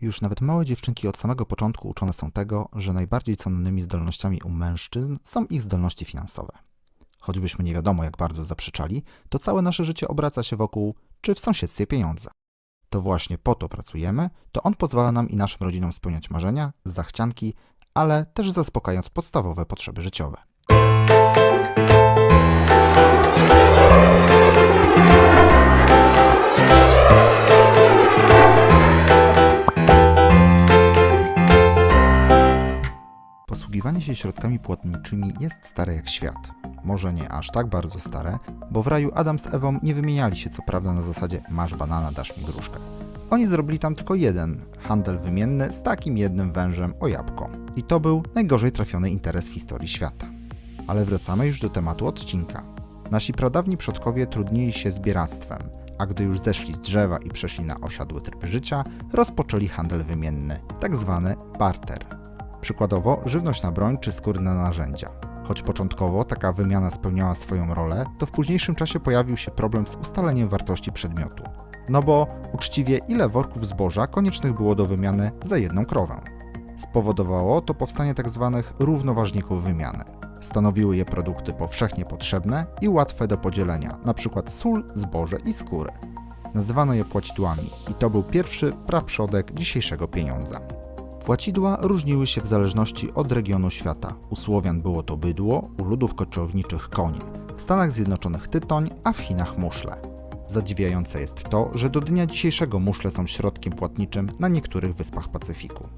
Już nawet małe dziewczynki od samego początku uczone są tego, że najbardziej cenionymi zdolnościami u mężczyzn są ich zdolności finansowe. Choćbyśmy nie wiadomo jak bardzo zaprzeczali, to całe nasze życie obraca się wokół czy w sąsiedztwie pieniądza. To właśnie po to pracujemy, to on pozwala nam i naszym rodzinom spełniać marzenia, zachcianki, ale też zaspokajając podstawowe potrzeby życiowe. Posługiwanie się środkami płatniczymi jest stare jak świat. Może nie aż tak bardzo stare, bo w raju Adam z Ewą nie wymieniali się co prawda na zasadzie masz banana, dasz mi gruszkę. Oni zrobili tam tylko jeden handel wymienny z takim jednym wężem o jabłko. I to był najgorzej trafiony interes w historii świata. Ale wracamy już do tematu odcinka. Nasi pradawni przodkowie trudnili się zbieractwem, a gdy już zeszli z drzewa i przeszli na osiadły tryb życia, rozpoczęli handel wymienny, tak zwany barter. Przykładowo żywność na broń czy skóry na narzędzia. Choć początkowo taka wymiana spełniała swoją rolę, to w późniejszym czasie pojawił się problem z ustaleniem wartości przedmiotu. No bo uczciwie ile worków zboża koniecznych było do wymiany za jedną krowę? Spowodowało to powstanie tzw. równoważników wymiany. Stanowiły je produkty powszechnie potrzebne i łatwe do podzielenia, np. sól, zboże i skóry. Nazywano je płacidłami i to był pierwszy praprzodek dzisiejszego pieniądza. Płacidła różniły się w zależności od regionu świata. U Słowian było to bydło, u ludów koczowniczych konie, w Stanach Zjednoczonych tytoń, a w Chinach muszle. Zadziwiające jest to, że do dnia dzisiejszego muszle są środkiem płatniczym na niektórych wyspach Pacyfiku.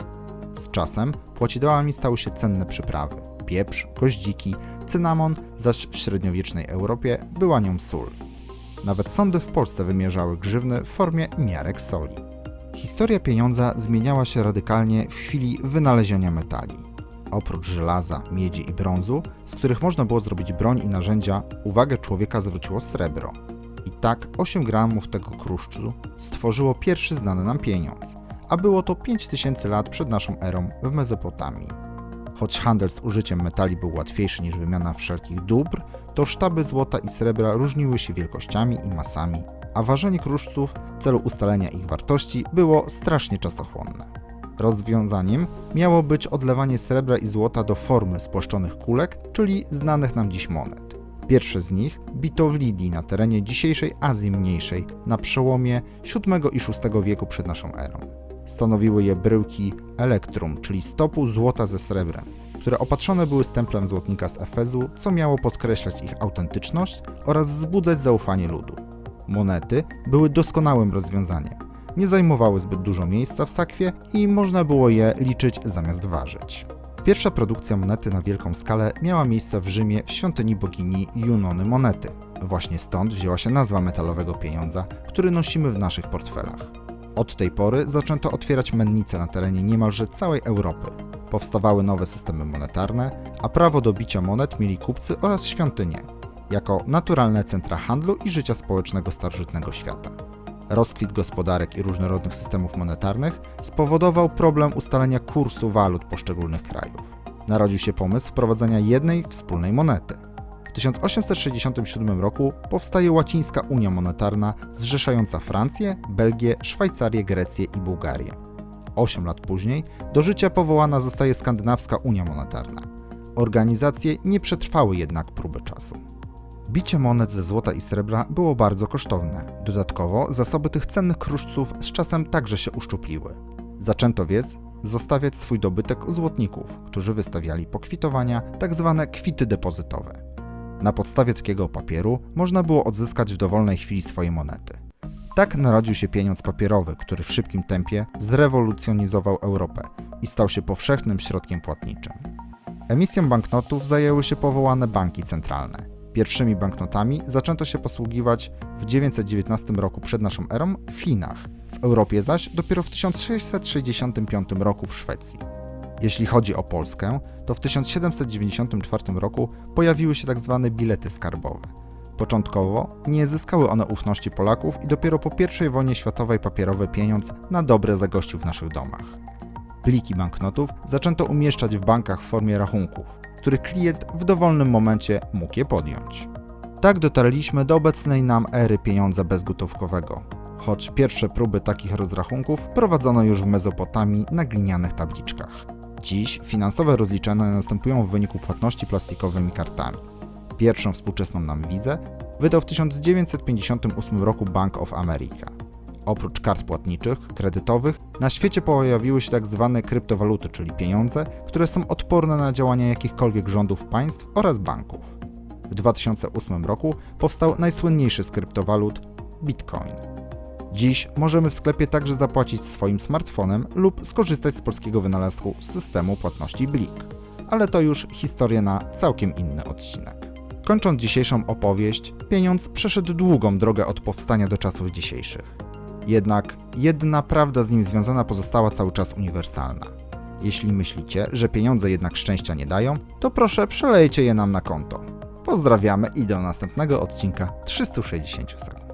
Z czasem płacidołami stały się cenne przyprawy: pieprz, goździki, cynamon, zaś w średniowiecznej Europie była nią sól. Nawet sądy w Polsce wymierzały grzywny w formie miarek soli. Historia pieniądza zmieniała się radykalnie w chwili wynalezienia metali. Oprócz żelaza, miedzi i brązu, z których można było zrobić broń i narzędzia, uwagę człowieka zwróciło srebro. I tak 8 gramów tego kruszcu stworzyło pierwszy znany nam pieniądz, a było to 5000 lat przed naszą erą w Mezopotamii. Choć handel z użyciem metali był łatwiejszy niż wymiana wszelkich dóbr, to sztaby złota i srebra różniły się wielkościami i masami, a ważenie kruszców w celu ustalenia ich wartości było strasznie czasochłonne. Rozwiązaniem miało być odlewanie srebra i złota do formy spłaszczonych kulek, czyli znanych nam dziś monet. Pierwsze z nich bito w Lidii na terenie dzisiejszej Azji Mniejszej na przełomie VII i VI wieku przed naszą erą. Stanowiły je bryłki elektrum, czyli stopu złota ze srebrem, które opatrzone były stemplem złotnika z Efezu, co miało podkreślać ich autentyczność oraz wzbudzać zaufanie ludu. Monety były doskonałym rozwiązaniem. Nie zajmowały zbyt dużo miejsca w sakwie i można było je liczyć zamiast ważyć. Pierwsza produkcja monety na wielką skalę miała miejsce w Rzymie w świątyni bogini Junony Monety. Właśnie stąd wzięła się nazwa metalowego pieniądza, który nosimy w naszych portfelach. Od tej pory zaczęto otwierać mennice na terenie niemalże całej Europy. Powstawały nowe systemy monetarne, a prawo do bicia monet mieli kupcy oraz świątynie, jako naturalne centra handlu i życia społecznego starożytnego świata. Rozkwit gospodarek i różnorodnych systemów monetarnych spowodował problem ustalenia kursu walut poszczególnych krajów. Narodził się pomysł wprowadzenia jednej wspólnej monety. W 1867 roku powstaje łacińska Unia Monetarna zrzeszająca Francję, Belgię, Szwajcarię, Grecję i Bułgarię. Osiem lat później do życia powołana zostaje Skandynawska Unia Monetarna. Organizacje nie przetrwały jednak próby czasu. Bicie monet ze złota i srebra było bardzo kosztowne. Dodatkowo zasoby tych cennych kruszców z czasem także się uszczupliły. Zaczęto więc zostawiać swój dobytek u złotników, którzy wystawiali pokwitowania, tzw. kwity depozytowe. Na podstawie takiego papieru można było odzyskać w dowolnej chwili swoje monety. Tak narodził się pieniądz papierowy, który w szybkim tempie zrewolucjonizował Europę i stał się powszechnym środkiem płatniczym. Emisją banknotów zajęły się powołane banki centralne. Pierwszymi banknotami zaczęto się posługiwać w 919 roku przed naszą erą w Chinach, w Europie zaś dopiero w 1665 roku w Szwecji. Jeśli chodzi o Polskę, to w 1794 roku pojawiły się tzw. bilety skarbowe. Początkowo nie zyskały one ufności Polaków i dopiero po I wojnie światowej papierowy pieniądz na dobre zagościł w naszych domach. Pliki banknotów zaczęto umieszczać w bankach w formie rachunków, który klient w dowolnym momencie mógł je podjąć. Tak dotarliśmy do obecnej nam ery pieniądza bezgotówkowego. choć pierwsze próby takich rozrachunków prowadzono już w Mezopotamii na glinianych tabliczkach. Dziś finansowe rozliczenia następują w wyniku płatności plastikowymi kartami. Pierwszą współczesną nam wizę wydał w 1958 roku Bank of America. Oprócz kart płatniczych, kredytowych, na świecie pojawiły się tak zwane kryptowaluty, czyli pieniądze, które są odporne na działania jakichkolwiek rządów państw oraz banków. W 2008 roku powstał najsłynniejszy z kryptowalut Bitcoin. Dziś możemy w sklepie także zapłacić swoim smartfonem lub skorzystać z polskiego wynalazku systemu płatności Blik. Ale to już historia na całkiem inny odcinek. Kończąc dzisiejszą opowieść, pieniądz przeszedł długą drogę od powstania do czasów dzisiejszych. Jednak jedna prawda z nim związana pozostała cały czas uniwersalna. Jeśli myślicie, że pieniądze jednak szczęścia nie dają, to proszę przelejcie je nam na konto. Pozdrawiamy i do następnego odcinka 360 sekund.